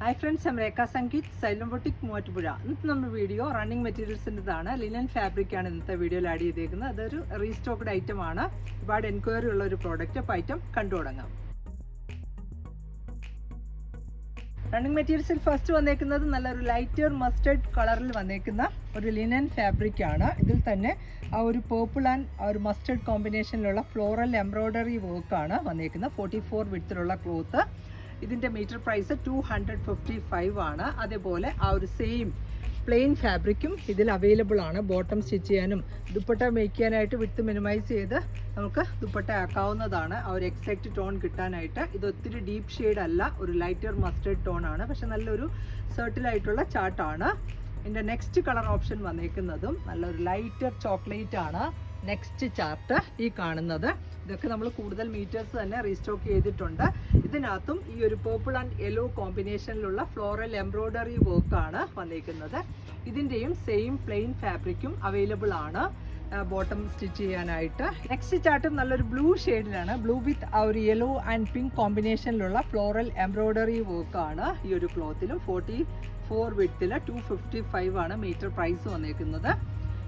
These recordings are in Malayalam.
ഹായ് ഫ്രണ്ട്സ് ഞാൻ രേഖ സംഗീത് സൈലംബോട്ടിക് മൂവാറ്റുപുഴ ഇന്നത്തെ നമ്മുടെ വീഡിയോ റണ്ണിങ് മെറ്റീരിയൽസിന്റെതാണ് ലിനൻ ഫാബ്രിക് ആണ് ഇന്നത്തെ വീഡിയോയിൽ ആഡ് ചെയ്തേക്കുന്നത്. അതൊരു റീസ്റ്റോക്ക്ഡ് ഐറ്റം ആണ്. ഒരുപാട് എൻക്വയറി ഉള്ള ഒരു പ്രോഡക്റ്റ് അപ്പോൾ ഐറ്റം കണ്ടു തുടങ്ങാം. റണ്ണിങ് മെറ്റീരിയൽസിൽ ഫസ്റ്റ് വന്നേക്കുന്നത് നല്ലൊരു ലൈറ്റർ മസ്റ്റേർഡ് കളറിൽ വന്നേക്കുന്ന ഒരു ലിനൻ ഫാബ്രിക് ആണ്. ഇതിൽ തന്നെ ആ ഒരു പേർപ്പിൾ ആൻഡ് ആ ഒരു മസ്റ്റേർഡ് കോമ്പിനേഷനിലുള്ള ഫ്ലോറൽ എംബ്രോയ്ഡറി വർക്കാണ് വന്നേക്കുന്നത്. ഫോർട്ടി ഫോർ വിഡ്ത്തിലുള്ള ക്ലോത്ത് ഇതിന്റെ metre price two hundred fifty five ആണ്. അതേപോലെ ആ ഒരു സെയിം പ്ലെയിൻ ഫാബ്രിക്കും ഇതിൽ അവൈലബിൾ ആണ്. ബോട്ടം സ്റ്റിച്ച് ചെയ്യാനും ദുപ്പട്ട മേക്ക് ചെയ്യാനായിട്ട് വിട്ട് മിനിമൈസ് ചെയ്ത് നമുക്ക് ദുപ്പട്ട ആക്കാവുന്നതാണ്. ആ ഒരു എക്സാക്റ്റ് ടോൺ കിട്ടാനായിട്ട്. ഇത് ഒത്തിരി ഡീപ്പ് ഷെയ്ഡ് അല്ല ഒരു ലൈറ്റർ മസ്റ്റേഡ് ടോൺ ആണ്. പക്ഷെ നല്ലൊരു സർട്ടിലായിട്ടുള്ള ചാർട്ടാണ് ഇതിന്റെ നെക്സ്റ്റ് കളർ ഓപ്ഷൻ വന്നേക്കുന്നതും നല്ലൊരു ലൈറ്റർ ചോക്ലേറ്റ് ആണ് നെക്സ്റ്റ് ചാർട്ട് ഈ കാണുന്നത്. ഇതൊക്കെ നമ്മൾ കൂടുതൽ മീറ്റേഴ്സ് തന്നെ റീസ്റ്റോക്ക് ചെയ്തിട്ടുണ്ട്. ഇതിനകത്തും ഈ ഒരു പേർപ്പിൾ ആൻഡ് യെല്ലോ കോമ്പിനേഷനിലുള്ള ഫ്ലോറൽ എംബ്രോയ്ഡറി വർക്കാണ് വന്നിരിക്കുന്നത് ഇതിന്റെയും സെയിം പ്ലെയിൻ ഫാബ്രിക്കും അവൈലബിൾ ആണ്. ബോട്ടം സ്റ്റിച്ച് ചെയ്യാനായിട്ട്. നെക്സ്റ്റ് ചാർട്ടും നല്ലൊരു ബ്ലൂ ഷെയ്ഡിലാണ് ബ്ലൂ വിത്ത് ആ ഒരു യെല്ലോ ആൻഡ് പിങ്ക് കോമ്പിനേഷനിലുള്ള ഫ്ലോറൽ എംബ്രോയ്ഡറി വർക്കാണ് ഈ ഒരു ക്ലോത്തിലും ഫോർട്ടി ഫോർ വിത്തിൽ ടു ഫിഫ്റ്റി ഫൈവ് ആണ് മീറ്റർ പ്രൈസ് വന്നേക്കുന്നത്.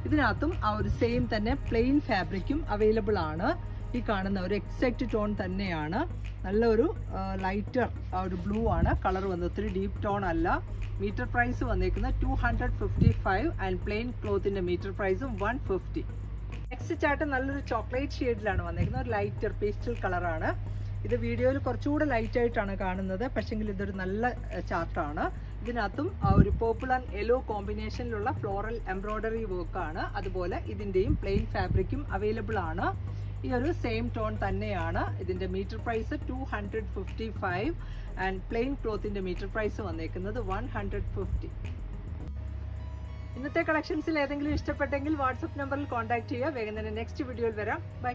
ഇതിനകത്തും ആ ഒരു സെയിം തന്നെ പ്ലെയിൻ ഫാബ്രിക്കും അവൈലബിൾ ആണ്. ഈ കാണുന്ന ഒരു എക്സാക്റ്റ് ടോൺ തന്നെയാണ്. നല്ലൊരു ലൈറ്റർ ആ ഒരു ബ്ലൂ ആണ്. കളർ വന്നത് ഒത്തിരി ഡീപ്പ് ടോൺ അല്ല. മീറ്റർ പ്രൈസ് വന്നേക്കുന്നത് two hundred fifty five and plain ക്ലോത്തിന്റെ metre പ്രൈസും വൺ ഫിഫ്റ്റി നെക്സ്റ്റ് ചാർട്ട് നല്ലൊരു ചോക്ലേറ്റ് ഷെയ്ഡിലാണ് വന്നേക്കുന്നത്. ഒരു ലൈറ്റർ പേസ്റ്റൽ കളറാണ് ഇത് വീഡിയോയിൽ കുറച്ചുകൂടെ ലൈറ്റായിട്ടാണ് കാണുന്നത്. പക്ഷെങ്കിൽ ഇതൊരു നല്ല ചാർട്ടാണ് ഇതിനകത്തും ഒരു പേർപ്പിൾ ആൻഡ് യെല്ലോ കോമ്പിനേഷനിലുള്ള ഫ്ലോറൽ എംബ്രോയ്ഡറി വർക്കാണ് അതുപോലെ ഇതിന്റെയും പ്ലെയിൻ ഫാബ്രിക്കും അവൈലബിൾ ആണ്. ഈ ഒരു സെയിം ടോൺ തന്നെയാണ്. ഇതിന്റെ metre price two hundred fifty five and plain ക്ലോത്തിന്റെ metre price വന്നേക്കുന്നത് വൺ ഹൺഡ്രഡ് ഫിഫ്റ്റി ഇന്നത്തെ കളക്ഷൻസിൽ ഏതെങ്കിലും ഇഷ്ടപ്പെട്ടെങ്കിൽ വാട്സപ്പ് നമ്പറിൽ കോൺടാക്ട് ചെയ്യുക. വേഗം തന്നെ നെക്സ്റ്റ് വീഡിയോയിൽ വരാം. ബൈ